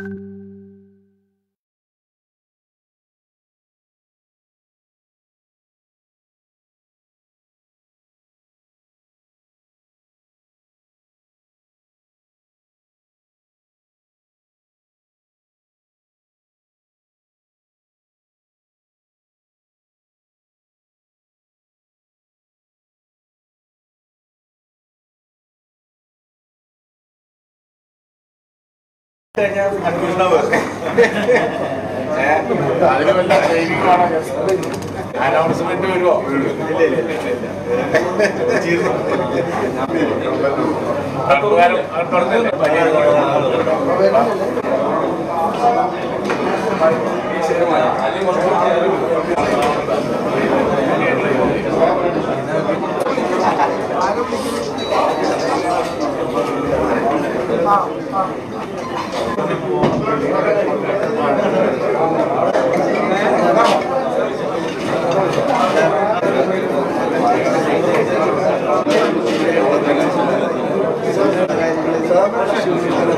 you അതിന് വല്ല training വേണോ അനൗൺസ്മെന്റ് വരുമോ? കണ്ടുകാരം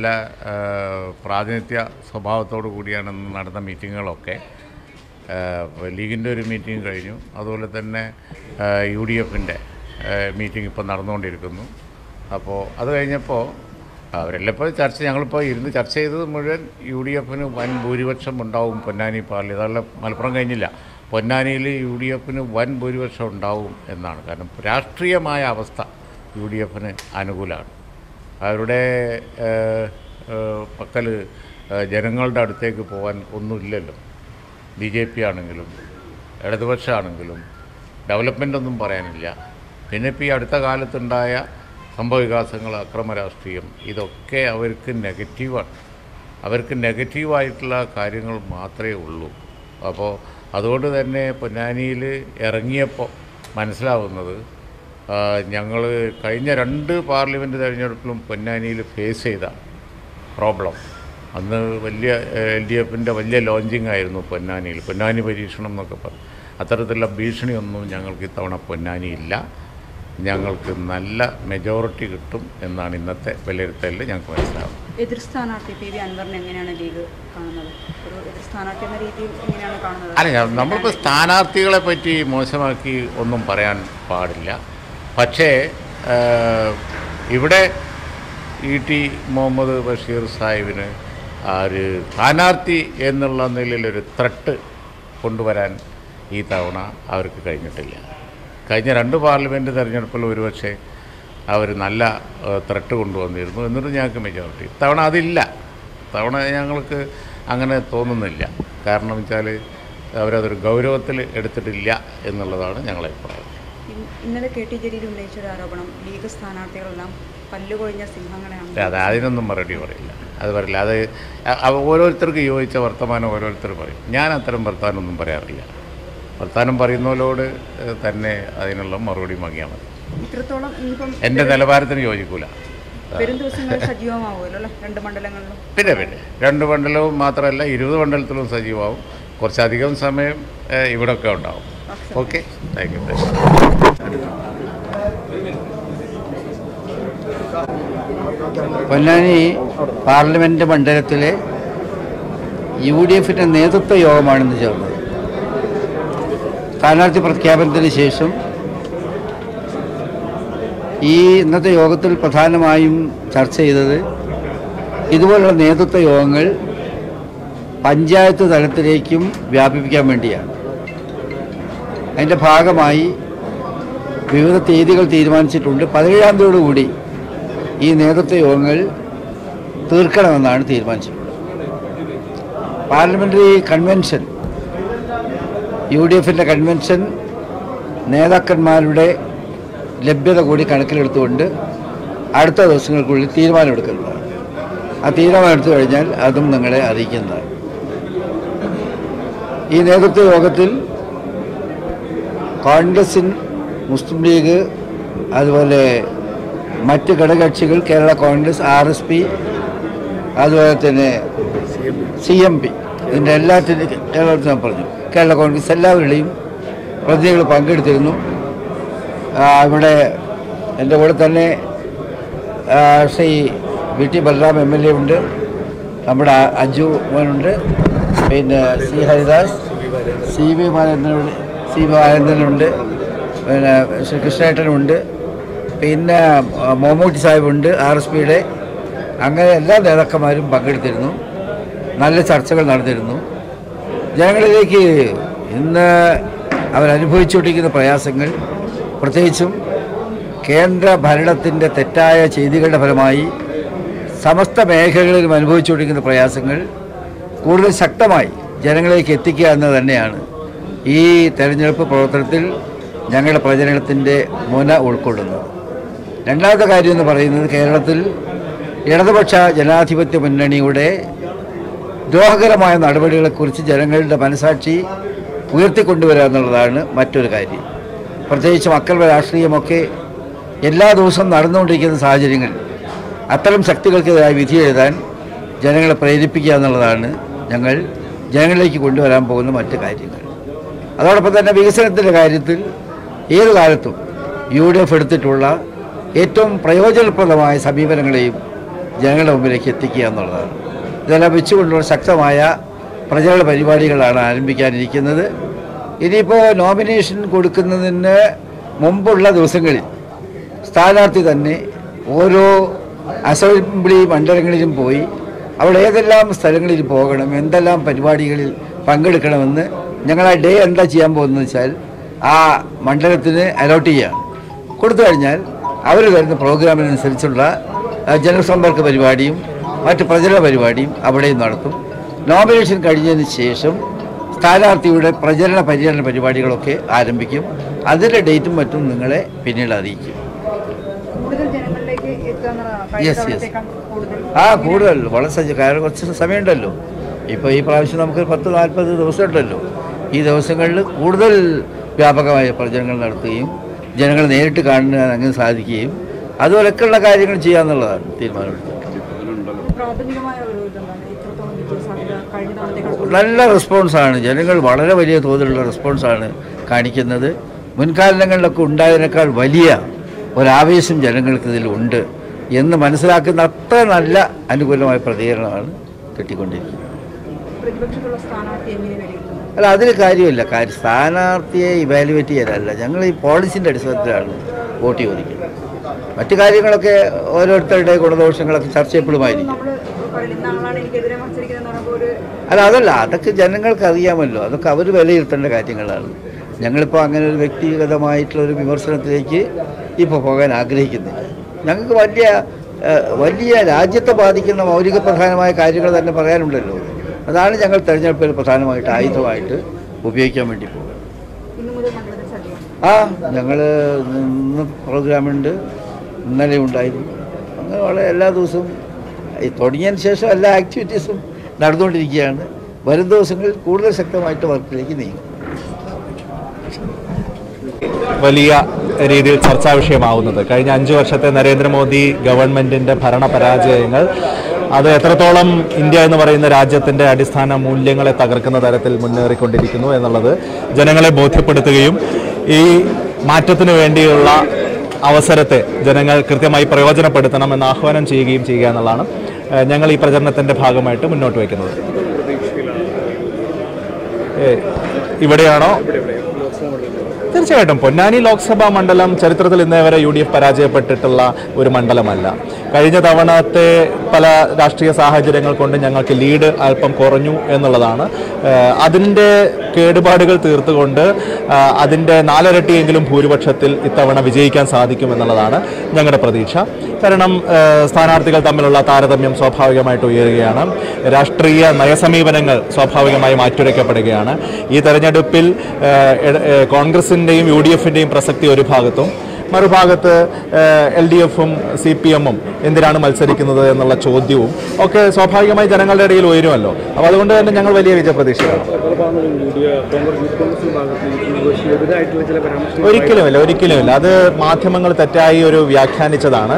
നല്ല പ്രാതിനിധ്യ സ്വഭാവത്തോടു കൂടിയാണ് നടന്ന മീറ്റിങ്ങുകളൊക്കെ. ലീഗിന്റെ ഒരു മീറ്റിംഗ് കഴിഞ്ഞു. അതുപോലെ തന്നെ യു ഡി എഫിന്റെ മീറ്റിംഗ് ഇപ്പോൾ നടന്നുകൊണ്ടിരിക്കുന്നു. അപ്പോൾ അത് കഴിഞ്ഞപ്പോൾ അവരെല്ലാം ഇപ്പോൾ ചർച്ച ഞങ്ങളിപ്പോൾ ഇരുന്ന് ചർച്ച ചെയ്തത് മുഴുവൻ യു ഡി എഫിന് വൻ ഭൂരിപക്ഷം ഉണ്ടാവും പൊന്നാനി പാർലി അതല്ല മലപ്പുറം കഴിഞ്ഞില്ല. പൊന്നാനിയിൽ യു ഡി എഫിന് വൻ ഭൂരിപക്ഷം ഉണ്ടാവും എന്നാണ്. കാരണം രാഷ്ട്രീയമായ അവസ്ഥ യു ഡി എഫിന് അനുകൂലമാണ്. അവരുടെ പക്കൽ ജനങ്ങളുടെ അടുത്തേക്ക് പോകാൻ ഒന്നുമില്ലല്ലോ. ബി ജെ പി ആണെങ്കിലും ഇടതുപക്ഷമാണെങ്കിലും ഡെവലപ്മെന്റ് ഒന്നും പറയാനില്ല. പിന്നെ ഇപ്പോൾ ഈ അടുത്ത കാലത്തുണ്ടായ സംഭവവികാസങ്ങൾ അക്രമ രാഷ്ട്രീയം ഇതൊക്കെ അവർക്ക് നെഗറ്റീവാണ്. അവർക്ക് നെഗറ്റീവായിട്ടുള്ള കാര്യങ്ങൾ മാത്രമേ ഉള്ളൂ. അപ്പോൾ അതുകൊണ്ട് തന്നെ പൊന്നാനിയിൽ ഇറങ്ങിയപ്പോൾ മനസ്സിലാവുന്നത് ഞങ്ങൾ കഴിഞ്ഞ രണ്ട് പാർലമെന്റ് തിരഞ്ഞെടുപ്പിലും പൊന്നാനിയിൽ ഫേസ് ചെയ്ത പ്രോബ്ലം. അന്ന് വലിയ എൽ ഡി എഫിന്റെ വലിയ ലോഞ്ചിങ് ആയിരുന്നു പൊന്നാനിയിൽ. പൊന്നാനി പരീക്ഷണം എന്നൊക്കെ പറഞ്ഞു അത്തരത്തിലുള്ള ഭീഷണിയൊന്നും ഞങ്ങൾക്ക് ഇത്തവണ പൊന്നാനിയില്ല. ഞങ്ങൾക്ക് നല്ല മെജോറിറ്റി കിട്ടും എന്നാണ് ഇന്നത്തെ വിലയിരുത്തലിൽ ഞങ്ങൾക്ക് മനസ്സിലാവുന്നത്. എതിർ സ്ഥാനാർത്ഥി പി വി അൻവറിനെ എങ്ങനെയാണ് ലീഗ് കാണുന്നത്? ഒരു എതിർ സ്ഥാനാർത്ഥി എന്ന രീതിയിൽ എങ്ങനെയാണ് കാണുന്നത്? അല്ല നമ്മളിപ്പോൾ സ്ഥാനാർത്ഥികളെ പറ്റി മോശമാക്കി ഒന്നും പറയാൻ പാടില്ല. പക്ഷേ ഇവിടെ ഇ ടി മുഹമ്മദ് ബഷീർ സാഹിബിന് ഒരു സ്ഥാനാർത്ഥി എന്നുള്ള നിലയിലൊരു ത്രട്ട് കൊണ്ടുവരാൻ ഈ തവണ അവർക്ക് കഴിഞ്ഞിട്ടില്ല. കഴിഞ്ഞ രണ്ട് പാർലമെന്റ് തെരഞ്ഞെടുപ്പിൽ ഒരുപക്ഷെ അവർ നല്ല ത്രട്ട് കൊണ്ടുവന്നിരുന്നു എന്നിട്ട് ഞങ്ങൾക്ക് മെജോറിറ്റി തവണ അതില്ല. തവണ ഞങ്ങൾക്ക് അങ്ങനെ തോന്നുന്നില്ല. കാരണം വെച്ചാൽ അവരതൊരു ഗൗരവത്തിൽ എടുത്തിട്ടില്ല എന്നുള്ളതാണ് ഞങ്ങളെ ഇൻ- ഇന്നലെ കെ ടി ജലീൽ ഉന്നയിച്ച ഒരു ആരോപണം ലീഗ് സ്ഥാനാർത്ഥികളെല്ലാം പല്ലുകൊഴിഞ്ഞ സിംഹങ്ങളെയാണ്. അതെ അതിനൊന്നും മറുപടി പറയില്ല. അത് പറയില്ല. അത് ഓരോരുത്തർക്ക് യോജിച്ച വർത്തമാനം ഓരോരുത്തർ പറയും. ഞാൻ അത്തരം വർത്തമാനമൊന്നും പറയാറില്ല. വർത്തമാനം പറയുന്നവരോട് തന്നെ അതിനുള്ള മറുപടി വാങ്ങിയാൽ മതി. ഇത്രത്തോളം ഇനിയിപ്പം എന്റെ നിലവാരത്തിന് യോജിക്കൂല. വരും ദിവസങ്ങളിൽ സജീവമാവുമല്ലോ അല്ലേ? രണ്ട് മണ്ഡലങ്ങളിലും. പിന്നെ പിന്നെ. രണ്ട് മണ്ഡലവും മാത്രമല്ല ഇരുപത് മണ്ഡലത്തിലും സജീവമാവും. കുറച്ചധികം സമയം ഇവിടെ ഇവിടെയൊക്കെ ഉണ്ടാവും. Okay. Thank you. Ponnani parliament മണ്ഡലത്തിലെ യു ഡി എഫിന്റെ നേതൃത്വ യോഗമാണിന്ന് ചേർന്നത്. സ്ഥാനാർത്ഥി പ്രഖ്യാപനത്തിന് ശേഷം ഈ ഇന്നത്തെ യോഗത്തിൽ പ്രധാനമായും ചർച്ച ചെയ്തത് ഇതുപോലുള്ള നേതൃത്വ യോഗങ്ങൾ പഞ്ചായത്ത് തലത്തിലേക്കും വ്യാപിപ്പിക്കാൻ വേണ്ടിയാണ്. അതിന്റെ ഭാഗമായി വിവിധ തീയതികൾ തീരുമാനിച്ചിട്ടുണ്ട്. പതിനേഴാം തീയതിയോടുകൂടി ഈ നേതൃത്വ യോഗങ്ങൾ തീർക്കണമെന്നാണ് തീരുമാനിച്ചിട്ടുള്ളത്. പാർലമെന്ററി കൺവെൻഷൻ യു ഡി എഫിന്റെ കൺവെൻഷൻ നേതാക്കന്മാരുടെ ലഭ്യത കൂടി കണക്കിലെടുത്തുകൊണ്ട് അടുത്ത ദിവസങ്ങൾക്കുള്ളിൽ തീരുമാനമെടുക്കുന്നതാണ്. ആ തീരുമാനം തീരുമാനമെടുത്തു കഴിഞ്ഞാൽ അതും നിങ്ങളെ അറിയിക്കുന്നതാണ്. ഈ നേതൃത്വ യോഗത്തിൽ കോൺഗ്രസിൻ മുസ്ലിം ലീഗ് അതുപോലെ മറ്റ് ഘടകകക്ഷികൾ Kerala Congress R S P അതുപോലെ തന്നെ സി എം പി. ഇതിന്റെ എല്ലാത്തിന്റെ കേരളത്തിൽ ഞാൻ പറഞ്ഞു. കേരള കോൺഗ്രസ് എല്ലാവരുടെയും പ്രതിനിധികൾ പങ്കെടുത്തിരുന്നു. ഇവിടെ എന്റെ കൂടെ തന്നെ Shri V T Balram M L A ഉണ്ട്. നമ്മുടെ അജു മോനുണ്ട്. പിന്നെ സി ഹരിദാസ് സി വി ബാലേന്ദ്രനുണ്ട് സി വി ബാലേന്ദ്രനുണ്ട് പിന്നെ ശ്രീ കൃഷ്ണേട്ടനുണ്ട് പിന്നെ മമ്മൂട്ടി സാഹിബുണ്ട് ആർ എസ് പിയുടെ. അങ്ങനെ എല്ലാ നേതാക്കന്മാരും പങ്കെടുത്തിരുന്നു. നല്ല ചർച്ചകൾ നടന്നിരുന്നു. ജനങ്ങളിലേക്ക് ഇന്ന് അവരനുഭവിച്ചുകൊണ്ടിരിക്കുന്ന പ്രയാസങ്ങൾ പ്രത്യേകിച്ചും കേന്ദ്ര ഭരണത്തിന്റെ തെറ്റായ ചെയ്തികളുടെ ഫലമായി സമസ്ത മേഖലകളിലും അനുഭവിച്ചുകൊണ്ടിരിക്കുന്ന പ്രയാസങ്ങൾ കൂടുതൽ ശക്തമായി ജനങ്ങളിലേക്ക് എത്തിക്കുക എന്ന് തന്നെയാണ് ഈ തെരഞ്ഞെടുപ്പ് പ്രവർത്തനത്തിൽ ഞങ്ങളുടെ പ്രചരണത്തിന്റെ മുന ഉൾക്കൊള്ളുന്നത് രണ്ടാമത്തെ കാര്യം എന്ന് പറയുന്നത് കേരളത്തിൽ ഇടതുപക്ഷ ജനാധിപത്യ മുന്നണിയുടെ ദ്രോഹകരമായ നടപടികളെക്കുറിച്ച് ജനങ്ങളുടെ മനസാക്ഷി ഉയർത്തിക്കൊണ്ടുവരിക എന്നുള്ളതാണ് മറ്റൊരു കാര്യം. പ്രത്യേകിച്ച് മക്കളുടെ രാഷ്ട്രീയമൊക്കെ എല്ലാ ദിവസവും നടന്നുകൊണ്ടിരിക്കുന്ന സാഹചര്യങ്ങളിൽ അത്തരം ശക്തികൾക്കെതിരായി വിധി എഴുതാൻ ജനങ്ങളെ പ്രേരിപ്പിക്കുക എന്നുള്ളതാണ് ഞങ്ങൾ ജനങ്ങളിലേക്ക് കൊണ്ടുവരാൻ പോകുന്ന മറ്റ് കാര്യങ്ങൾ. അതോടൊപ്പം തന്നെ വികസനത്തിന്റെ കാര്യത്തിൽ ഏത് കാലത്തും യു ഡി എഫ് എടുത്തിട്ടുള്ള ഏറ്റവും പ്രയോജനപ്രദമായ സമീപനങ്ങളെയും ജനങ്ങളുടെ മുമ്പിലേക്ക് എത്തിക്കുക എന്നുള്ളതാണ്. ഇതെല്ലാം വെച്ചുകൊണ്ടുള്ള ശക്തമായ പ്രചരണ പരിപാടികളാണ് ആരംഭിക്കാനിരിക്കുന്നത്. ഇനിയിപ്പോൾ നോമിനേഷൻ കൊടുക്കുന്നതിന് മുമ്പുള്ള ദിവസങ്ങളിൽ സ്ഥാനാർത്ഥി തന്നെ ഓരോ അസംബ്ലി മണ്ഡലങ്ങളിലും പോയി അവിടെ ഏതെല്ലാം സ്ഥലങ്ങളിൽ പോകണം എന്തെല്ലാം പരിപാടികളിൽ പങ്കെടുക്കണമെന്ന് ഞങ്ങൾ ആ ഡേ എന്താ ചെയ്യാൻ പോകുന്നത് വെച്ചാൽ ആ മണ്ഡലത്തിന് അലോട്ട് ചെയ്യുകയാണ് കൊടുത്തു കഴിഞ്ഞാൽ അവർ വരുന്ന പ്രോഗ്രാമിനനുസരിച്ചുള്ള ജനസമ്പർക്ക പരിപാടിയും മറ്റ് പ്രചരണ പരിപാടിയും അവിടെയും നടത്തും. നോമിനേഷൻ കഴിഞ്ഞതിന് ശേഷം സ്ഥാനാർത്ഥിയുടെ പ്രചരണ പര്യടന പരിപാടികളൊക്കെ ആരംഭിക്കും. അതിന്റെ ഡേറ്റും മറ്റും നിങ്ങളെ പിന്നീട് അറിയിക്കും. യെസ് യെസ് ആ കൂടുതൽ. വളരെ സജ്ജ കാരണം കുറച്ച് സമയമുണ്ടല്ലോ. ഇപ്പോൾ ഈ പ്രാവശ്യം നമുക്ക് പത്ത് നാൽപ്പത് ദിവസം ഉണ്ടല്ലോ ഈ ദിവസങ്ങളിൽ കൂടുതൽ വ്യാപകമായ പ്രചരണങ്ങൾ നടത്തുകയും ജനങ്ങളെ നേരിട്ട് കാണാൻ അങ്ങനെ സാധിക്കുകയും അതുപോലൊക്കെയുള്ള കാര്യങ്ങൾ ചെയ്യാന്നുള്ളതാണ് തീരുമാനമെടുത്തത്. കൂടുതൽ നല്ല റെസ്പോൺസാണ്. ജനങ്ങൾ വളരെ വലിയ തോതിലുള്ള റെസ്പോൺസാണ് കാണിക്കുന്നത്. മുൻകാലങ്ങളിലൊക്കെ ഉണ്ടായതിനേക്കാൾ വലിയ ഒരാവേശം ജനങ്ങൾക്ക് ഇതിലുണ്ട് എന്ന് മനസ്സിലാക്കുന്ന അത്ര നല്ല അനുകൂലമായ പ്രതികരണമാണ് കിട്ടിക്കൊണ്ടിരിക്കുന്നത് പ്രതിപക്ഷത്തുള്ള സ്ഥാനാർത്ഥി എങ്ങനെ അല്ല അതിൽ കാര്യമില്ല. കാര്യം സ്ഥാനാർത്ഥിയെ ഇവാലുവേറ്റ് ചെയ്യലല്ല. ഞങ്ങൾ ഈ പോളിസിന്റെ അടിസ്ഥാനത്തിലാണ് വോട്ട് ചോദിക്കുന്നത്. മറ്റു കാര്യങ്ങളൊക്കെ ഓരോരുത്തരുടെ ഗുണദോഷങ്ങളൊക്കെ ചർച്ച ചെയ്യപ്പെടുമായിരിക്കും. അല്ല അതല്ല. അതൊക്കെ ജനങ്ങൾക്ക് അറിയാമല്ലോ. അതൊക്കെ അവർ വിലയിരുത്തേണ്ട കാര്യങ്ങളാണ്. ഞങ്ങളിപ്പോൾ അങ്ങനെ ഒരു വ്യക്തിഗതമായിട്ടുള്ള ഒരു വിമർശനത്തിലേക്ക് ഇപ്പോൾ പോകാൻ ആഗ്രഹിക്കുന്നില്ല. ഞങ്ങൾക്ക് വലിയ വലിയ രാജ്യത്തെ ബാധിക്കുന്ന മൗലിക പ്രധാനമായ കാര്യങ്ങൾ തന്നെ പറയാനുണ്ടല്ലോ. അതാണ് ഞങ്ങൾ തെരഞ്ഞെടുപ്പിൽ പ്രധാനമായിട്ട് ആയുധമായിട്ട് ഉപയോഗിക്കാൻ വേണ്ടി പോകുന്നത്. ആ ഞങ്ങൾ ഇന്ന് പ്രോഗ്രാമുണ്ട്. ഇന്നലെ ഉണ്ടായിരുന്നു. അങ്ങനെ വളരെ എല്ലാ ദിവസവും ഈ തുടങ്ങിയതിന് ശേഷം എല്ലാ ആക്ടിവിറ്റീസും നടന്നുകൊണ്ടിരിക്കുകയാണ്. വരും ദിവസങ്ങളിൽ കൂടുതൽ ശക്തമായിട്ട് വർക്കിലേക്ക് നീങ്ങും. വലിയ രീതിയിൽ ചർച്ചാ വിഷയമാവുന്നത്. കഴിഞ്ഞ അഞ്ചു വർഷത്തെ നരേന്ദ്രമോദി ഗവൺമെന്റിന്റെ ഭരണ പരാജയങ്ങൾ അത് എത്രത്തോളം ഇന്ത്യ എന്ന് പറയുന്ന രാജ്യത്തിന്റെ അടിസ്ഥാന മൂല്യങ്ങളെ തകർക്കുന്ന തരത്തിൽ മുന്നേറിക്കൊണ്ടിരിക്കുന്നു എന്നുള്ളത് ജനങ്ങളെ ബോധ്യപ്പെടുത്തുകയും ഈ മാറ്റത്തിന് വേണ്ടിയുള്ള അവസരത്തെ ജനങ്ങൾ കൃത്യമായി പ്രയോജനപ്പെടുത്തണമെന്ന് ആഹ്വാനം ചെയ്യുകയും ചെയ്യുക എന്നുള്ളതാണ് ഞങ്ങൾ ഈ പ്രചരണത്തിന്റെ ഭാഗമായിട്ട് മുന്നോട്ട് വയ്ക്കുന്നത്. ഇവിടെയാണോ? തീർച്ചയായിട്ടും. പൊന്നാനി ലോക്സഭാ മണ്ഡലം ചരിത്രത്തിൽ ഇന്നേ വരെ യു ഡി എഫ് പരാജയപ്പെട്ടിട്ടുള്ള ഒരു മണ്ഡലമല്ല. കഴിഞ്ഞ തവണത്തെ പല രാഷ്ട്രീയ സാഹചര്യങ്ങൾ കൊണ്ട് ഞങ്ങൾക്ക് ലീഡ് അല്പം കുറഞ്ഞു എന്നുള്ളതാണ്. അതിന്റെ കേടുപാടുകൾ തീർത്തുകൊണ്ട് അതിന്റെ നാലരട്ടിയെങ്കിലും ഭൂരിപക്ഷത്തിൽ ഇത്തവണ വിജയിക്കാൻ സാധിക്കും എന്നുള്ളതാണ് ഞങ്ങളുടെ പ്രതീക്ഷ. കാരണം സ്ഥാനാർത്ഥികൾ തമ്മിലുള്ള താരതമ്യം സ്വാഭാവികമായിട്ട് ഉയരുകയാണ്. രാഷ്ട്രീയ നയസമീപനങ്ങൾ സ്വാഭാവികമായി മാറ്റുരയ്ക്കപ്പെടുകയാണ് ഈ തെരഞ്ഞെടുപ്പിൽ ഏഹ് കോൺഗ്രസിന്റെയും യു ഡി എഫിന്റെയും പ്രസക്തി ഒരു ഭാഗത്തും മറുഭാഗത്ത് എൽ ഡി എഫും സി പി എമ്മും എന്തിനാണ് മത്സരിക്കുന്നത് എന്നുള്ള ചോദ്യവും ഒക്കെ സ്വാഭാവികമായി ജനങ്ങളുടെ ഇടയിൽ ഉയരുമല്ലോ. അപ്പോൾ അതുകൊണ്ട് തന്നെ ഞങ്ങൾ വലിയ വിജയപ്രതീക്ഷയാണ് ഒരിക്കലുമില്ല ഒരിക്കലുമില്ല അത് മാധ്യമങ്ങൾ തെറ്റായി ഒരു വ്യാഖ്യാനിച്ചതാണ്.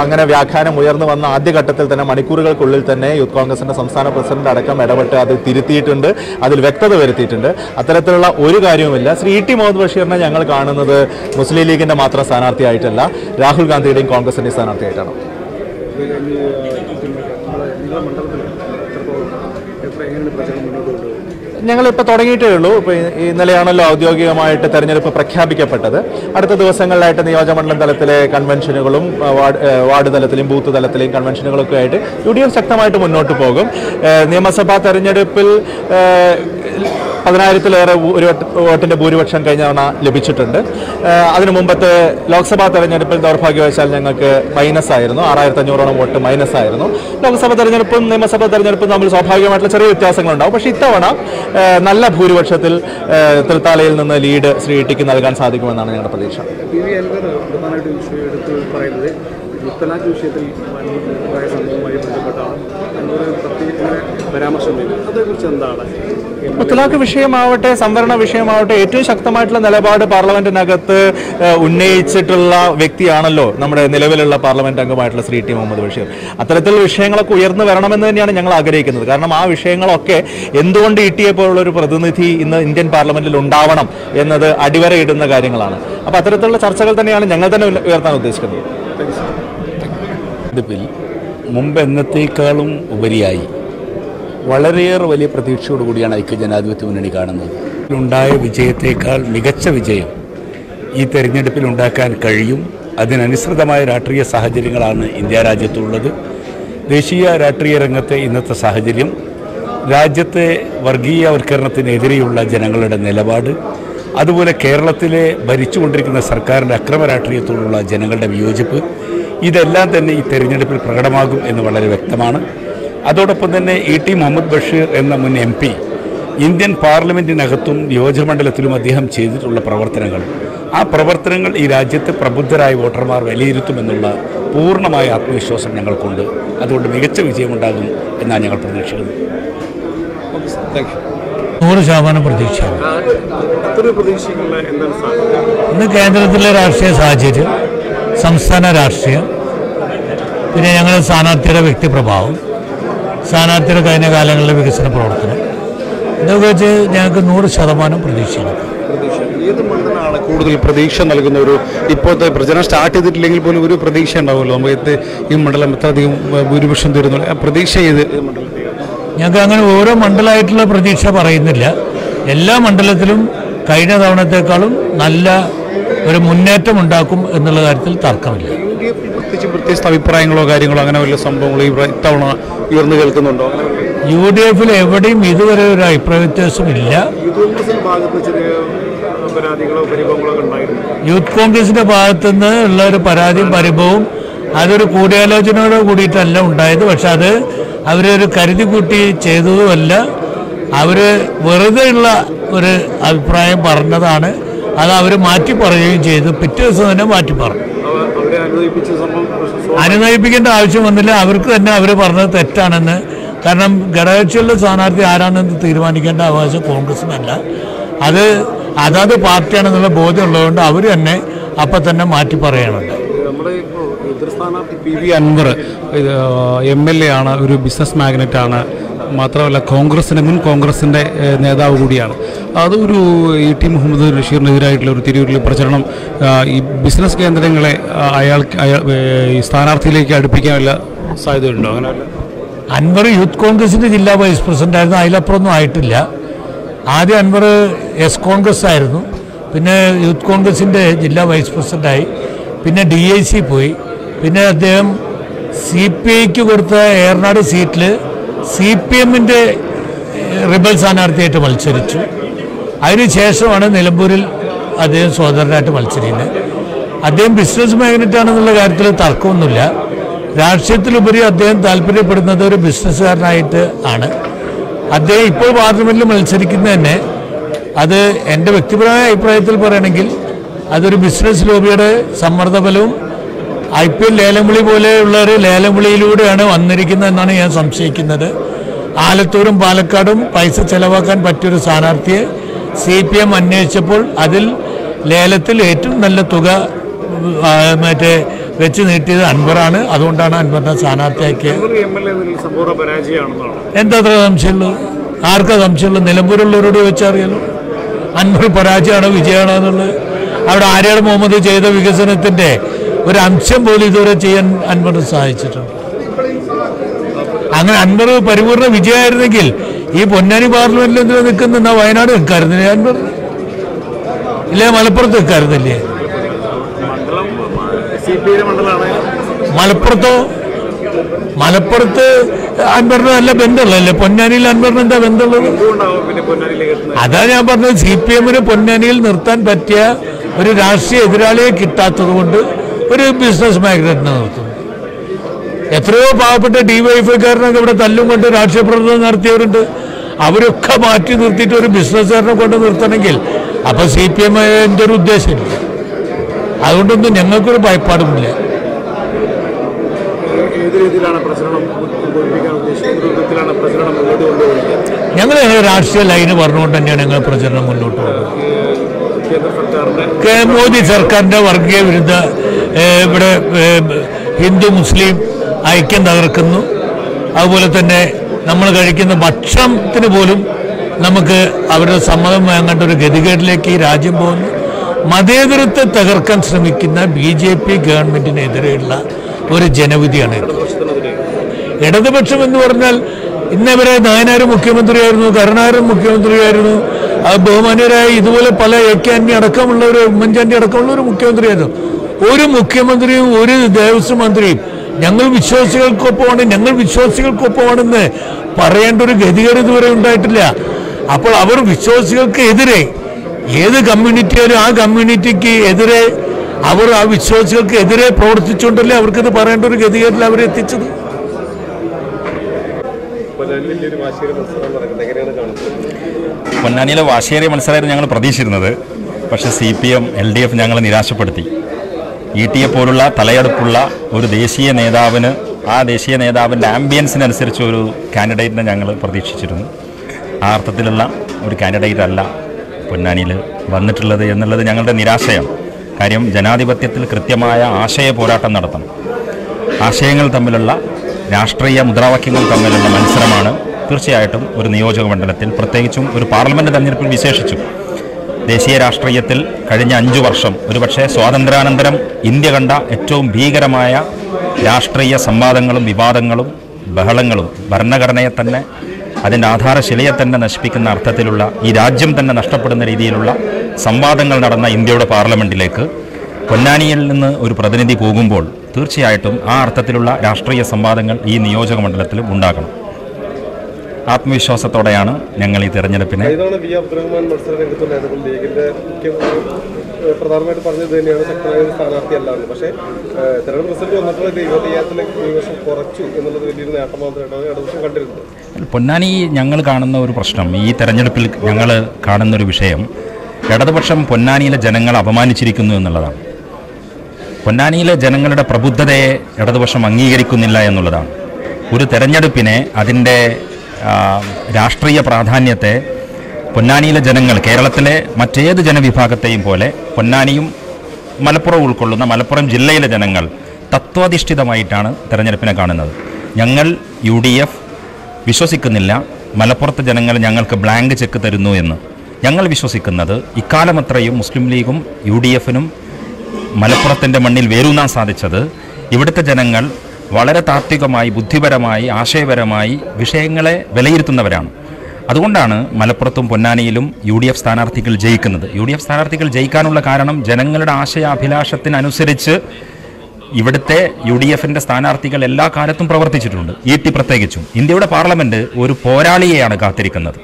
അങ്ങനെ വ്യാഖ്യാനം ഉയർന്നു വന്ന ആദ്യഘട്ടത്തിൽ തന്നെ മണിക്കൂറുകൾക്കുള്ളിൽ തന്നെ യൂത്ത് കോൺഗ്രസിന്റെ സംസ്ഥാന പ്രസിഡന്റ് അടക്കം ഇടപെട്ട് അത് തിരുത്തിയിട്ടുണ്ട് അതിൽ വ്യക്തത വരുത്തിയിട്ടുണ്ട്. അത്തരത്തിലുള്ള ഒരു കാര്യവുമില്ല. ശ്രീ ഇ ടി മുഹമ്മദ് ബഷീറിനെ ഞങ്ങൾ കാണുന്നത് മുസ്ലിം ലീഗിന്റെ മാത്രം സ്ഥാനാർത്ഥിയായിട്ടല്ല രാഹുൽ ഗാന്ധിയുടെയും കോൺഗ്രസിന്റെയും സ്ഥാനാർത്ഥിയായിട്ടാണ്. ഞങ്ങളിപ്പോൾ തുടങ്ങിയിട്ടേ ഉള്ളൂ. ഇപ്പോൾ ഇന്നലെയാണല്ലോ ഔദ്യോഗികമായിട്ട് തെരഞ്ഞെടുപ്പ് പ്രഖ്യാപിക്കപ്പെട്ടത്. അടുത്ത ദിവസങ്ങളിലായിട്ട് നിയോജകമണ്ഡലം തലത്തിലെ കൺവെൻഷനുകളും വാർഡ് വാർഡ് തലത്തിലെയും ബൂത്ത് തലത്തിലെയും കൺവെൻഷനുകളൊക്കെ ആയിട്ട് യു ഡി എഫ് ശക്തമായിട്ട് മുന്നോട്ട് പോകും. നിയമസഭാ തെരഞ്ഞെടുപ്പിൽ പതിനായിരത്തിലേറെ ഒരു വോട്ടിന്റെ ഭൂരിപക്ഷം കഴിഞ്ഞ തവണ ലഭിച്ചിട്ടുണ്ട്. അതിനു മുമ്പത്തെ ലോക്സഭാ തെരഞ്ഞെടുപ്പിൽ ദൗർഭാഗ്യവശാൽ ഞങ്ങൾക്ക് മൈനസ് ആയിരുന്നു ആറായിരത്തി അഞ്ഞൂറോളം വോട്ട് മൈനസ് ആയിരുന്നു ലോക്സഭാ തെരഞ്ഞെടുപ്പും നിയമസഭാ തെരഞ്ഞെടുപ്പും തമ്മിൽ സ്വാഭാവികമായിട്ടുള്ള ചെറിയ വ്യത്യാസങ്ങളുണ്ടാവും. പക്ഷേ ഇത്തവണ നല്ല ഭൂരിപക്ഷത്തിൽ തൃത്താലയിൽ നിന്ന് ലീഡ് ശ്രീ ഇട്ടിക്ക് നൽകാൻ സാധിക്കുമെന്നാണ് ഞങ്ങളുടെ പ്രതീക്ഷ. വിഷയത്തിൽ പരാമർശം അതേക്കുറിച്ച് എന്താണ്? മുത്തലാഖ് വിഷയമാവട്ടെ സംവരണ വിഷയമാവട്ടെ ഏറ്റവും ശക്തമായിട്ടുള്ള നിലപാട് പാർലമെന്റിനകത്ത് ഉന്നയിച്ചിട്ടുള്ള വ്യക്തിയാണല്ലോ നമ്മുടെ നിലവിലുള്ള പാർലമെന്റ് അംഗമായിട്ടുള്ള ശ്രീ ടി മുഹമ്മദ് ബഷീർ. അത്തരത്തിലുള്ള വിഷയങ്ങളൊക്കെ ഉയർന്നു വരണമെന്ന് തന്നെയാണ് ഞങ്ങൾ ആഗ്രഹിക്കുന്നത്. കാരണം ആ വിഷയങ്ങളൊക്കെ എന്തുകൊണ്ട് ഇട്ടിയെ പോലുള്ള ഒരു പ്രതിനിധി ഇന്ന് ഇന്ത്യൻ പാർലമെന്റിൽ ഉണ്ടാവണം എന്നത് അടിവരയിടുന്ന കാര്യങ്ങളാണ്. അപ്പോൾ അത്തരത്തിലുള്ള ചർച്ചകൾ തന്നെയാണ് ഞങ്ങൾ തന്നെ ഉയർത്താൻ ഉദ്ദേശിക്കുന്നത്. മുമ്പ് എന്നത്തേക്കാളും ഉപരിയായി വളരെയേറെ വലിയ പ്രതീക്ഷയോടു കൂടിയാണ് ഐക്യ ജനാധിപത്യ മുന്നണി കാണുന്നത്. ഉണ്ടായ വിജയത്തേക്കാൾ മികച്ച വിജയം ഈ തെരഞ്ഞെടുപ്പിൽ ഉണ്ടാക്കാൻ കഴിയും. അതിനനുസൃതമായ രാഷ്ട്രീയ സാഹചര്യങ്ങളാണ് ഇന്ത്യ രാജ്യത്തുള്ളത്. ദേശീയ രാഷ്ട്രീയ രംഗത്തെ ഇന്നത്തെ സാഹചര്യം രാജ്യത്തെ വർഗീയവൽക്കരണത്തിനെതിരെയുള്ള ജനങ്ങളുടെ നിലപാട് അതുപോലെ കേരളത്തിലെ ഭരിച്ചുകൊണ്ടിരിക്കുന്ന സർക്കാരിന്റെ അക്രമ രാഷ്ട്രീയത്തോടുള്ള ജനങ്ങളുടെ വിയോജിപ്പ് ഇതെല്ലാം തന്നെ ഈ തെരഞ്ഞെടുപ്പിൽ പ്രകടമാകും എന്ന് വളരെ വ്യക്തമാണ്. അതോടൊപ്പം തന്നെ ഇ ടി മുഹമ്മദ് ബഷീർ എന്ന മുൻ എം പി ഇന്ത്യൻ പാർലമെന്റിനകത്തും നിയോജകമണ്ഡലത്തിലും അദ്ദേഹം ചെയ്തിട്ടുള്ള പ്രവർത്തനങ്ങൾ. ആ പ്രവർത്തനങ്ങൾ ഈ രാജ്യത്തെ പ്രബുദ്ധരായ വോട്ടർമാർ വിലയിരുത്തുമെന്നുള്ള പൂർണമായ ആത്മവിശ്വാസം ഞങ്ങൾക്കുണ്ട്. അതുകൊണ്ട് മികച്ച വിജയമുണ്ടാകും എന്നാണ് ഞങ്ങൾ പ്രതീക്ഷിക്കുന്നത്. നൂറ് ശതമാനം പ്രതീക്ഷ ഇന്ന് കേന്ദ്രത്തിലെ രാഷ്ട്രീയ സാഹചര്യം സംസ്ഥാന രാഷ്ട്രീയം പിന്നെ ഞങ്ങളുടെ സ്ഥാനാർത്ഥിയുടെ വ്യക്തിപ്രഭാവം. സ്ഥാനാർത്ഥിയുടെ കഴിഞ്ഞ കാലങ്ങളിലെ വികസന പ്രവർത്തനം. ഇതൊക്കെ വെച്ച് ഞങ്ങൾക്ക് നൂറ് ശതമാനം പ്രതീക്ഷയാണ്. പ്രതീക്ഷ ഏത് മണ്ഡലമാണ് കൂടുതൽ പ്രതീക്ഷ നൽകുന്ന ഒരു ഇപ്പോഴത്തെ പ്രചരണം സ്റ്റാർട്ട് ചെയ്തിട്ടില്ലെങ്കിൽ പോലും ഒരു പ്രതീക്ഷ ഉണ്ടാവുമല്ലോ? നമുക്ക് ഈ മണ്ഡലം എത്രയധികം അധികം ഭൂരിപക്ഷം തരുന്നു? ആ പ്രതീക്ഷ ചെയ്ത് ഞങ്ങൾക്ക് അങ്ങനെ ഓരോ മണ്ഡലമായിട്ടുള്ള പ്രതീക്ഷ പറയുന്നില്ല. എല്ലാ മണ്ഡലത്തിലും കഴിഞ്ഞ തവണത്തെക്കാളും നല്ല ഒരു മുന്നേറ്റം ഉണ്ടാക്കും എന്നുള്ള കാര്യത്തിൽ തർക്കമില്ല. പ്രത്യേകിച്ച് അഭിപ്രായങ്ങളോ കാര്യങ്ങളോ അങ്ങനെ വല്ല സംഭവങ്ങളോ ഇത്തവണ ഉയർന്നു കേൾക്കുന്നുണ്ടോ? യു ഡി എഫിൽ എവിടെയും ഇതുവരെ ഒരു അഭിപ്രായ വ്യത്യാസമില്ല യൂത്ത് കോൺഗ്രസിന്റെ ഭാഗത്തു നിന്ന് ഉള്ള ഒരു പരാതിയും പരിഭവവും അതൊരു കൂടിയാലോചനയോട് കൂടിയിട്ടല്ല ഉണ്ടായത്. പക്ഷെ അത് അവരൊരു കരുതി കൂട്ടി ചെയ്തതുമല്ല. അവർ വെറുതെ ഉള്ള ഒരു അഭിപ്രായം പറഞ്ഞതാണ്. അത് അവർ മാറ്റി പറയുകയും ചെയ്തു. പിറ്റേ ദിവസം തന്നെ മാറ്റി പറഞ്ഞു. അനുനയിപ്പിക്കേണ്ട ആവശ്യം വന്നില്ല. അവർക്ക് തന്നെ അവർ പറഞ്ഞത് തെറ്റാണെന്ന്. കാരണം ഘടകകക്ഷികളുടെ സ്ഥാനാർത്ഥി ആരാണെന്ന് തീരുമാനിക്കേണ്ട അവകാശം കോൺഗ്രസിനല്ല. അത് അതാത് പാർട്ടിയാണെന്നുള്ള ബോധ്യമുള്ളതുകൊണ്ട് അവർ തന്നെ അപ്പം തന്നെ മാറ്റി പറയാനുണ്ട് എതിർ സ്ഥാനാർത്ഥി P V Anvar M L A ആണ് ഒരു ബിസിനസ് മാഗ്നറ്റ് ആണ് മാത്രമല്ല കോൺഗ്രസിന്റെ മുൻ കോൺഗ്രസിന്റെ നേതാവ് കൂടിയാണ്. അതൊരു ഇ ടി മുഹമ്മദ് ബഷീറിനെതിരായിട്ടുള്ള ഒരു തിരൂരിലെ പ്രചരണം ഈ ബിസിനസ് കേന്ദ്രങ്ങളെ അയാൾ ഈ സ്ഥാനാർത്ഥിയിലേക്ക് അടുപ്പിക്കാനുള്ള സാധ്യതയുണ്ടോ? അങ്ങനെ അൻവർ യൂത്ത് കോൺഗ്രസിന്റെ ജില്ലാ വൈസ് പ്രസിഡന്റ് ആയിരുന്നു അതിലപ്പുറമൊന്നും ആയിട്ടില്ല. ആദ്യം അൻവർ എസ് കോൺഗ്രസ് ആയിരുന്നു. പിന്നെ യൂത്ത് കോൺഗ്രസിന്റെ ജില്ലാ വൈസ് പ്രസിഡന്റായി പിന്നെ ഡി ഐ സി പോയി. പിന്നെ അദ്ദേഹം സി പി ഐക്ക് കൊടുത്ത ഏറനാട് സീറ്റിൽ സി പി എമ്മിന്റെ റിബൽ സ്ഥാനാർത്ഥിയായിട്ട് മത്സരിച്ചു. അതിനുശേഷമാണ് നിലമ്പൂരിൽ അദ്ദേഹം സ്വതന്ത്രനായിട്ട് മത്സരിക്കുന്നത്. അദ്ദേഹം ബിസിനസ് മാഗ്നറ്റ് ആണെന്നുള്ള കാര്യത്തിൽ തർക്കമൊന്നുമില്ല. രാഷ്ട്രീയത്തിലുപരി അദ്ദേഹം താല്പര്യപ്പെടുന്നത് ഒരു ബിസിനസ്സുകാരനായിട്ട് ആണ്. അദ്ദേഹം ഇപ്പോൾ പാർലമെന്റിൽ മത്സരിക്കുന്ന തന്നെ അത് എന്റെ വ്യക്തിപരമായ അഭിപ്രായത്തിൽ പറയുകയാണെങ്കിൽ അതൊരു ബിസിനസ് ലോബിയുടെ സമ്മർദ്ദഫലവും ഐ പി എൽ ലേലം വിളി പോലെയുള്ള ഒരു ലേലം വിളിയിലൂടെയാണ് വന്നിരിക്കുന്നത് എന്നാണ് ഞാൻ സംശയിക്കുന്നത്. ആലത്തൂരും പാലക്കാടും പൈസ ചെലവാക്കാൻ പറ്റിയൊരു സ്ഥാനാർത്ഥിയെ സി പി എം അന്വേഷിച്ചപ്പോൾ അതിൽ ലേലത്തിൽ ഏറ്റവും നല്ല തുക മറ്റേ വെച്ച് നീട്ടിയത് അൻവറാണ്. അതുകൊണ്ടാണ് അൻവറിനെ സ്ഥാനാർത്ഥിയാക്കിയത്. എന്താ അത്ര സംശയമുള്ളത് ആർക്കാ സംശയമുള്ളൂ? നിലമ്പൂരുള്ളവരോട് ചോദിച്ചറിയാലോ അൻവർ പരാജയമാണോ വിജയമാണോ എന്നുള്ളത്. അവിടെ ആര്യാട് മുഹമ്മദ് ചെയ്ത വികസനത്തിന്റെ ഒരു അംശം പോലും ഇതുവരെ ചെയ്യാൻ അൻവറിന് സഹായിച്ചിട്ടുണ്ട്. അങ്ങനെ അൻവർ പരിപൂർണ വിജയമായിരുന്നെങ്കിൽ ഈ പൊന്നാനി പാർലമെന്റിൽ എന്തിനാ നിൽക്കുന്ന വയനാട് നിൽക്കാറുന്നില്ലേ അൻവർ? ഇല്ലേ മലപ്പുറത്ത് മണ്ഡലമാണ് മലപ്പുറത്തോ? മലപ്പുറത്ത് അൻവറിന് നല്ല ബന്ധമുള്ളല്ലേ പൊന്നാനിയിൽ അൻവറിന് എന്താ ബന്ധമുള്ളത്? അതാ ഞാൻ പറഞ്ഞത് സി പി എമ്മിന് പൊന്നാനിയിൽ നിർത്താൻ പറ്റിയ ഒരു രാഷ്ട്രീയ എതിരാളിയെ കിട്ടാത്തത് കൊണ്ട് ഒരു ബിസിനസ് മാഗ്നറ്റിനെ നിർത്തും. എത്രയോ പാവപ്പെട്ട ഡിവൈഎഫ്ഐക്കാരനൊക്കെ ഇവിടെ തല്ലും കൊണ്ട് രാഷ്ട്രീയ പ്രവർത്തനം നടത്തിയവരുണ്ട്. അവരൊക്കെ മാറ്റി നിർത്തിയിട്ട് ഒരു ബിസിനസ്സുകാരനെ കൊണ്ട് നിർത്തണമെങ്കിൽ അപ്പൊ സി പി എം ഒരു ഉദ്ദേശമില്ല അതുകൊണ്ടൊന്നും ഞങ്ങൾക്കൊരു ഭയപ്പാടുമില്ല. ഞങ്ങൾ രാഷ്ട്രീയ ലൈന് പറഞ്ഞുകൊണ്ട് തന്നെയാണ് ഞങ്ങൾ പ്രചരണം മുന്നോട്ട് പോകുന്നത്. മോദി സർക്കാരിന്റെ വർഗീയ വിരുദ്ധ ഇവിടെ ഹിന്ദു മുസ്ലിം ഐക്യം തകർക്കുന്നു. അതുപോലെ തന്നെ നമ്മൾ കഴിക്കുന്ന ഭക്ഷണത്തിന് പോലും നമുക്ക് അവരുടെ സമ്മതം വാങ്ങേണ്ട ഒരു ഗതികേടിലേക്ക് ഈ രാജ്യം പോകുന്നു. മതേതരത്തെ തകർക്കാൻ ശ്രമിക്കുന്ന ബി ജെ പി ഗവൺമെന്റിനെതിരെയുള്ള ഒരു ജനവിധിയാണ് ഇടതുപക്ഷം എന്ന് പറഞ്ഞാൽ ഇന്നവരെ നായനാർ മുഖ്യമന്ത്രിയായിരുന്നു കരുണാകരൻ മുഖ്യമന്ത്രിയായിരുന്നു. ബഹുമാന്യരായ ഇതുപോലെ പല എ കെ ആന്റണി അടക്കമുള്ള ഒരു ഉമ്മൻചാണ്ടി അടക്കമുള്ള ഒരു മുഖ്യമന്ത്രിയായിരുന്നു. ഒരു മുഖ്യമന്ത്രിയും ഒരു ദേവസ്വം മന്ത്രിയും. ഞങ്ങൾ വിശ്വാസികൾക്കൊപ്പമാണ് ഞങ്ങൾ വിശ്വാസികൾക്കൊപ്പമാണെന്ന് പറയേണ്ട ഒരു ഗതികേട് ഇതുവരെ ഉണ്ടായിട്ടില്ല. അപ്പോൾ അവർ വിശ്വാസികൾക്ക് എതിരെ ഏത് കമ്മ്യൂണിറ്റിയാലും ആ കമ്മ്യൂണിറ്റിക്ക് എതിരെ അവർ ആ വിശ്വാസികൾക്ക് എതിരെ പ്രവർത്തിച്ചുകൊണ്ടല്ലേ അവർക്കിത് പറയേണ്ട ഒരു ഗതികേടിൽ അവരെ എത്തിച്ചത്? പൊന്നാനിയിലെ വാശിയേറിയ മത്സരമായിരുന്നു ഞങ്ങൾ പ്രതീക്ഷിച്ചിരുന്നത്. പക്ഷേ C P M L D F ഞങ്ങളെ നിരാശപ്പെടുത്തി. ഇ ടി എ പോലുള്ള തലയെടുപ്പുള്ള ഒരു ദേശീയ നേതാവിന് ആ ദേശീയ നേതാവിന്റെ ആംബിയൻസിനനുസരിച്ച് ഒരു കാൻഡിഡേറ്റിനെ ഞങ്ങൾ പ്രതീക്ഷിച്ചിരുന്നു. ആ അർത്ഥത്തിലുള്ള ഒരു കാൻഡിഡേറ്റ് അല്ല പൊന്നാനിയിൽ വന്നിട്ടുള്ളത് എന്നുള്ളത് ഞങ്ങളുടെ നിരാശയാണ്. കാര്യം ജനാധിപത്യത്തിൽ കൃത്യമായ ആശയ പോരാട്ടം നടത്തണം. ആശയങ്ങൾ തമ്മിലുള്ള രാഷ്ട്രീയ മുദ്രാവാക്യങ്ങൾ തമ്മിലുള്ള മത്സരമാണ് തീർച്ചയായിട്ടും ഒരു നിയോജക മണ്ഡലത്തിൽ പ്രത്യേകിച്ചും ഒരു പാർലമെന്റ് തെരഞ്ഞെടുപ്പിൽ വിശേഷിച്ചു ദേശീയ രാഷ്ട്രീയത്തിൽ കഴിഞ്ഞ അഞ്ചു വർഷം ഒരുപക്ഷെ സ്വാതന്ത്ര്യാനന്തരം ഇന്ത്യ കണ്ട ഏറ്റവും ഭീകരമായ രാഷ്ട്രീയ സംവാദങ്ങളും വിവാദങ്ങളും ബഹളങ്ങളും ഭരണഘടനയെ തന്നെ അതിന്റെ ആധാരശിലയെ തന്നെ നശിപ്പിക്കുന്ന അർത്ഥത്തിലുള്ള ഈ രാജ്യം തന്നെ നഷ്ടപ്പെടുന്ന രീതിയിലുള്ള സംവാദങ്ങൾ നടന്ന ഇന്ത്യയുടെ പാർലമെന്റിലേക്ക് പൊന്നാനിയിൽ നിന്ന് ഒരു പ്രതിനിധി പോകുമ്പോൾ തീർച്ചയായിട്ടും ആ അർത്ഥത്തിലുള്ള രാഷ്ട്രീയ സംവാദങ്ങൾ ഈ നിയോജക മണ്ഡലത്തിലും ഉണ്ടാകണം. ആത്മവിശ്വാസത്തോടെയാണ് ഞങ്ങൾ ഈ തെരഞ്ഞെടുപ്പിനെ പ്രധാനമായിട്ട് പറഞ്ഞത് തന്നെയാണ്. ഒരു പക്ഷേ തെരഞ്ഞെടുപ്പ് റിസൾട്ട് വന്നപ്പോൾ ഇത് ഭൂരിപക്ഷം കുറച്ചു എന്നുള്ളത് വലിയൊരു നേട്ടം മാത്രമായിട്ടാണ് ഇടതുപക്ഷം കണ്ടിരുന്നത് പൊന്നാനി ഞങ്ങൾ കാണുന്ന ഒരു പ്രശ്നം ഈ തെരഞ്ഞെടുപ്പിൽ ഞങ്ങൾ കാണുന്ന ഒരു വിഷയം ഇടതുപക്ഷം പൊന്നാനിയിലെ ജനങ്ങളെ അപമാനിച്ചിരിക്കുന്നു എന്നുള്ളതാണ്. പൊന്നാനിയിലെ ജനങ്ങളുടെ പ്രബുദ്ധതയെ ഇടതുപക്ഷം അംഗീകരിക്കുന്നില്ല എന്നുള്ളതാണ്. ഒരു തെരഞ്ഞെടുപ്പിനെ അതിന്റെ രാഷ്ട്രീയ പ്രാധാന്യത്തെ പൊന്നാനിയിലെ ജനങ്ങൾ കേരളത്തിലെ മറ്റേത് ജനവിഭാഗത്തെയും പോലെ പൊന്നാനിയും മലപ്പുറം ഉൾക്കൊള്ളുന്ന മലപ്പുറം ജില്ലയിലെ ജനങ്ങൾ തത്വാധിഷ്ഠിതമായിട്ടാണ് തെരഞ്ഞെടുപ്പിനെ കാണുന്നത്. ഞങ്ങൾ യു ഡി എഫ് വിശ്വസിക്കുന്നില്ല. മലപ്പുറത്തെ ജനങ്ങൾ ഞങ്ങൾക്ക് ബ്ലാങ്ക് ചെക്ക് തരുന്നു എന്ന്. ഞങ്ങൾ വിശ്വസിക്കുന്നത് ഇക്കാലമത്രയും മുസ്ലിം ലീഗും യു ഡി എഫിനും മലപ്പുറത്തിന്റെ മണ്ണിൽ വേരൂന്നാൻ സാധിച്ചത് ഇവിടുത്തെ ജനങ്ങൾ വളരെ താത്വികമായി ബുദ്ധിപരമായി ആശയപരമായി വിഷയങ്ങളെ വിലയിരുത്തുന്നവരാണ്. അതുകൊണ്ടാണ് മലപ്പുറത്തും പൊന്നാനിയിലും യു ഡി എഫ് സ്ഥാനാർത്ഥികൾ ജയിക്കുന്നത്. യു ഡി എഫ് സ്ഥാനാർത്ഥികൾ ജയിക്കാനുള്ള കാരണം ജനങ്ങളുടെ ആശയാഭിലാഷത്തിനനുസരിച്ച് ഇവിടുത്തെ യു ഡി എഫിന്റെ സ്ഥാനാർത്ഥികൾ എല്ലാ കാലത്തും പ്രവർത്തിച്ചിട്ടുണ്ട്. ഇ ടി പ്രത്യേകിച്ചും. ഇന്ത്യയുടെ പാർലമെന്റ് ഒരു പോരാളിയെയാണ് കാത്തിരിക്കുന്നത്.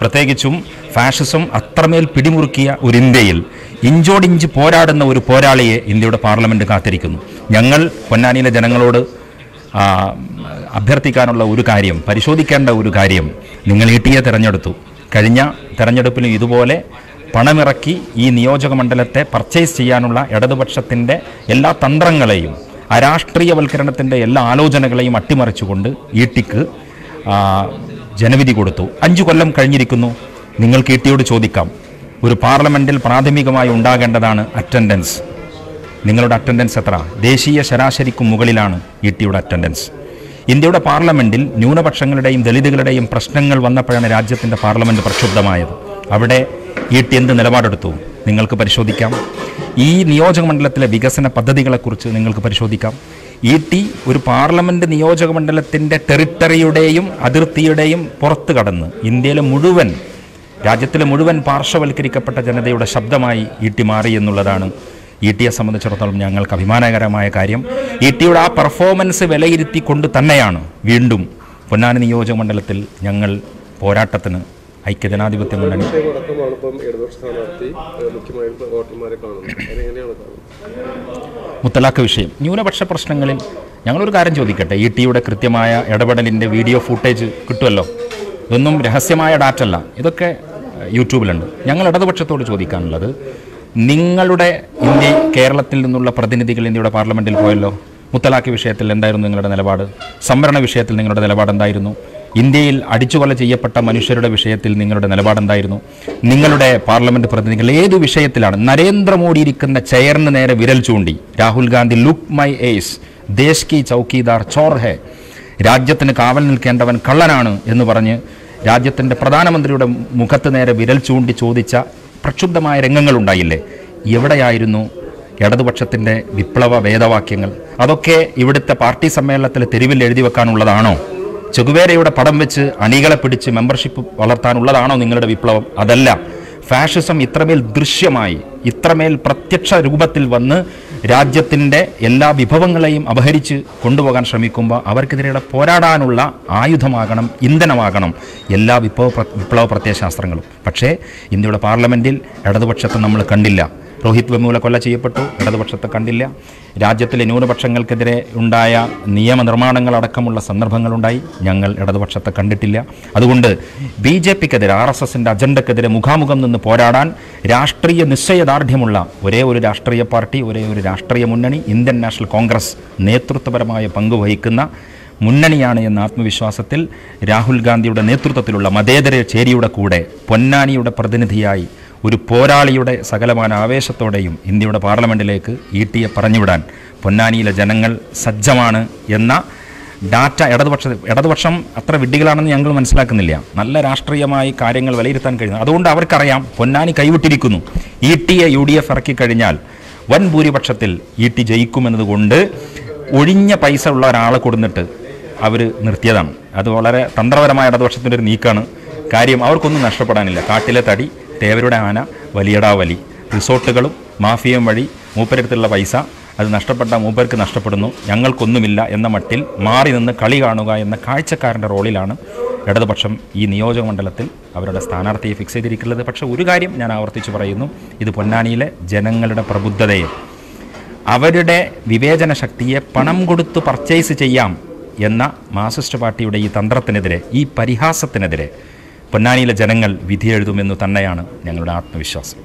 പ്രത്യേകിച്ചും ഫാഷിസം അത്രമേൽ പിടിമുറുക്കിയ ഒരു ഇന്ത്യയിൽ ഇഞ്ചോടിഞ്ച് പോരാടുന്ന ഒരു പോരാളിയെ ഇന്ത്യയുടെ പാർലമെന്റ് കാത്തിരിക്കുന്നു. ഞങ്ങൾ പൊന്നാനിയിലെ ജനങ്ങളോട് അഭ്യർത്ഥിക്കാനുള്ള ഒരു കാര്യം പരിശോധിക്കേണ്ട ഒരു കാര്യം നിങ്ങൾ ഇ ടിയെ തിരഞ്ഞെടുത്തു. കഴിഞ്ഞ തിരഞ്ഞെടുപ്പിലും ഇതുപോലെ പണമിറക്കി ഈ നിയോജക മണ്ഡലത്തെ പർച്ചേസ് ചെയ്യാനുള്ള ഇടതുപക്ഷത്തിന്റെ എല്ലാ തന്ത്രങ്ങളെയും അരാഷ്ട്രീയവൽക്കരണത്തിന്റെ എല്ലാ ആലോചനകളെയും അട്ടിമറിച്ചുകൊണ്ട് ഇ ടിക്ക് ജനവിധി കൊടുത്തു. അഞ്ചു കൊല്ലം കഴിഞ്ഞിരിക്കുന്നു. നിങ്ങൾക്ക് ഇ ടിയോട് ചോദിക്കാം. ഒരു പാർലമെന്റിൽ പ്രാഥമികമായി ഉണ്ടാകേണ്ടതാണ് അറ്റൻഡൻസ് നിങ്ങളുടെ അറ്റൻഡൻസ് എത്ര? ദേശീയ ശരാശരിക്കും മുകളിലാണ് ഇ ടിയുടെ അറ്റൻഡൻസ് ഇന്ത്യയുടെ പാർലമെന്റിൽ ന്യൂനപക്ഷങ്ങളുടെയും ദളിതുകളുടെയും പ്രശ്നങ്ങൾ വന്നപ്പോഴാണ് രാജ്യത്തിന്റെ പാർലമെന്റ് പ്രക്ഷുബ്ധമായത്. അവിടെ ഇ ടി എന്ത് നിലപാടെടുത്തു? നിങ്ങൾക്ക് പരിശോധിക്കാം. ഈ നിയോജക മണ്ഡലത്തിലെ വികസന പദ്ധതികളെക്കുറിച്ച് നിങ്ങൾക്ക് പരിശോധിക്കാം. ഇ ടി ഒരു പാർലമെന്റ് നിയോജക മണ്ഡലത്തിന്റെ ടെറിട്ടറിയുടെയും അതിർത്തിയുടെയും പുറത്ത് കടന്ന് ഇന്ത്യയിലെ മുഴുവൻ രാജ്യത്തിലെ മുഴുവൻ പാർശ്വവൽക്കരിക്കപ്പെട്ട ജനതയുടെ ശബ്ദമായി ഇ ടി മാറി എന്നുള്ളതാണ് ഇ ടിയെ സംബന്ധിച്ചിടത്തോളം ഞങ്ങൾക്ക് അഭിമാനകരമായ കാര്യം ഇ ടിയുടെ ആ പെർഫോമൻസ് വിലയിരുത്തിക്കൊണ്ട് തന്നെയാണ് വീണ്ടും പൊന്നാനി നിയോജക മണ്ഡലത്തിൽ ഞങ്ങൾ പോരാട്ടത്തിന് ഐക്യജനാധിപത്യ മുന്നണി മുത്തലാഖ് വിഷയം. ന്യൂനപക്ഷ പ്രശ്നങ്ങളിൽ ഞങ്ങളൊരു കാര്യം ചോദിക്കട്ടെ? ഇ ടിയുടെ കൃത്യമായ ഇടപെടലിന്റെ വീഡിയോ ഫൂട്ടേജ് കിട്ടുമല്ലോ? ഇതൊന്നും രഹസ്യമായ ഡാറ്റ അല്ല ഇതൊക്കെ യൂട്യൂബിലുണ്ട്. ഞങ്ങൾ ഇടതുപക്ഷത്തോട് ചോദിക്കാനുള്ളത് നിങ്ങളുടെ ഇന്ത്യ കേരളത്തിൽ നിന്നുള്ള പ്രതിനിധികൾ ഇന്ത്യയുടെ പാർലമെന്റിൽ പോയല്ലോ? മുത്തലാഖ് വിഷയത്തിൽ എന്തായിരുന്നു നിങ്ങളുടെ നിലപാട്? സംവരണ വിഷയത്തിൽ നിങ്ങളുടെ നിലപാട് എന്തായിരുന്നു? ഇന്ത്യയിൽ അടിച്ചുകൊല ചെയ്യപ്പെട്ട മനുഷ്യരുടെ വിഷയത്തിൽ നിങ്ങളുടെ നിലപാടെന്തായിരുന്നു നിങ്ങളുടെ പാർലമെന്റ് പ്രതിനിധികൾ ഏത് വിഷയത്തിലാണ് നരേന്ദ്രമോദി ഇരിക്കുന്ന ചെയറിന് നേരെ വിരൽ ചൂണ്ടി? Rahul Gandhi look my eyes ദേശ് കി ചൗക്കീദാർ ചോർ ഹെ. രാജ്യത്തിന് കാവൽ നിൽക്കേണ്ടവൻ കള്ളനാണ് എന്ന് പറഞ്ഞ് രാജ്യത്തിന്റെ പ്രധാനമന്ത്രിയുടെ മുഖത്ത് നേരെ വിരൽ ചൂണ്ടി ചോദിച്ച പ്രക്ഷുബ്ധമായ രംഗങ്ങളുണ്ടായില്ലേ എവിടെയായിരുന്നു ഇടതുപക്ഷത്തിന്റെ വിപ്ലവ വേദവാക്യങ്ങൾ? അതൊക്കെ ഇവിടുത്തെ പാർട്ടി സമ്മേളനത്തിൽ തെരുവിൽ എഴുതി വെക്കാനുള്ളതാണോ? ചെകുവേരയുടെ പടം വെച്ച് അണികളെ പിടിച്ച് മെമ്പർഷിപ്പ് വളർത്താനുള്ളതാണോ നിങ്ങളുടെ വിപ്ലവം? അതല്ല. ഫാഷിസം ഇത്രമേൽ ദൃശ്യമായി ഇത്രമേൽ പ്രത്യക്ഷ രൂപത്തിൽ വന്ന് രാജ്യത്തിന്റെ എല്ലാ വിഭവങ്ങളെയും അപഹരിച്ച് കൊണ്ടുപോകാൻ ശ്രമിക്കുമ്പോൾ അവർക്കെതിരെ പോരാടാനുള്ള ആയുധമാകണം ഇന്ധനമാകണം എല്ലാ വിപ്ലവ വിപ്ലവ പ്രത്യയശാസ്ത്രങ്ങളും. പക്ഷേ ഇന്ത്യയുടെ പാർലമെന്റിൽ ഇടതുപക്ഷത്തെ നമ്മൾ കണ്ടില്ല. രോഹിത് വെമൂല കൊല ചെയ്യപ്പെട്ടു. ഇടതുപക്ഷത്തെ കണ്ടില്ല. രാജ്യത്തിലെ ന്യൂനപക്ഷങ്ങൾക്കെതിരെ ഉണ്ടായ നിയമനിർമ്മാണങ്ങളടക്കമുള്ള സന്ദർഭങ്ങളുണ്ടായി. ഞങ്ങൾ ഇടതുപക്ഷത്തെ കണ്ടിട്ടില്ല. അതുകൊണ്ട് ബി ജെ പിക്കെതിരെ ആർ എസ് എസിന്റെ അജണ്ടക്കെതിരെ മുഖാമുഖം നിന്ന് പോരാടാൻ രാഷ്ട്രീയ നിശ്ചയദാർഢ്യമുള്ള ഒരേ ഒരു രാഷ്ട്രീയ പാർട്ടി ഒരേ ഒരു രാഷ്ട്രീയ മുന്നണി ഇന്ത്യൻ നാഷണൽ കോൺഗ്രസ് നേതൃത്വപരമായ പങ്ക് വഹിക്കുന്ന മുന്നണിയാണ് എന്ന ആത്മവിശ്വാസത്തിൽ രാഹുൽ ഗാന്ധിയുടെ നേതൃത്വത്തിലുള്ള മതേതര ചേരിയുടെ കൂടെ പൊന്നാനിയുടെ പ്രതിനിധിയായി ഒരു പോരാളിയുടെ സകലമാന ആവേശത്തോടെയും ഇന്ത്യയുടെ പാർലമെന്റിലേക്ക് ഇ ടിയെ പറഞ്ഞുവിടാൻ പൊന്നാനിയിലെ ജനങ്ങൾ സജ്ജമാണ് എന്ന ഡാറ്റ ഇടതുപക്ഷ ഇടതുപക്ഷം അത്ര വിഡ്ഢികളാണെന്ന് ഞങ്ങൾ മനസ്സിലാക്കുന്നില്ല. നല്ല രാഷ്ട്രീയമായി കാര്യങ്ങൾ വിലയിരുത്താൻ കഴിയുന്നു. അതുകൊണ്ട് അവർക്കറിയാം പൊന്നാനി കൈവിട്ടിരിക്കുന്നു. ഇ ടിയെ യു ഡി എഫ് ഇറക്കി കഴിഞ്ഞാൽ വൻ ഭൂരിപക്ഷത്തിൽ ഇ ടി ജയിക്കുമെന്നതുകൊണ്ട് ഒഴിഞ്ഞ പൈസ ഉള്ള ഒരാളെ കൊടുത്തിട്ട് അവർ നിർത്തിയതാണ്. അത് വളരെ തന്ത്രപരമായ ഇടതുപക്ഷത്തിന്റെ ഒരു നീക്കമാണ് കാര്യം അവർക്കൊന്നും നഷ്ടപ്പെടാനില്ല. കാട്ടിലെ തടി തേവരുടെ ആന വലിയടാ വലി. റിസോർട്ടുകളും മാഫിയയും വഴി മൂപ്പരടുത്തുള്ള പൈസ അത് നഷ്ടപ്പെട്ട മൂപ്പർക്ക് നഷ്ടപ്പെടുന്നു. ഞങ്ങൾക്കൊന്നുമില്ല എന്ന മട്ടിൽ മാറി നിന്ന് കളി കാണുക എന്ന കാഴ്ചക്കാരന്റെ റോളിലാണ് ഇടതുപക്ഷം ഈ നിയോജക മണ്ഡലത്തിൽ അവരുടെ സ്ഥാനാർത്ഥിയെ ഫിക്സ് ചെയ്തിരിക്കുന്നത്. പക്ഷേ ഒരു കാര്യം ഞാൻ ആവർത്തിച്ച് പറയുന്നു. ഇത് പൊന്നാനിയിലെ ജനങ്ങളുടെ പ്രബുദ്ധതയെ അവരുടെ വിവേചന ശക്തിയെ പണം കൊടുത്ത് പർച്ചേസ് ചെയ്യാം എന്ന മാർസിസ്റ്റ് പാർട്ടിയുടെ ഈ തന്ത്രത്തിനെതിരെ ഈ പരിഹാസത്തിനെതിരെ പൊന്നാനിയിലെ ജനങ്ങൾ വിധിയെഴുതുമെന്ന് തന്നെയാണ് ഞങ്ങളുടെ ആത്മവിശ്വാസം.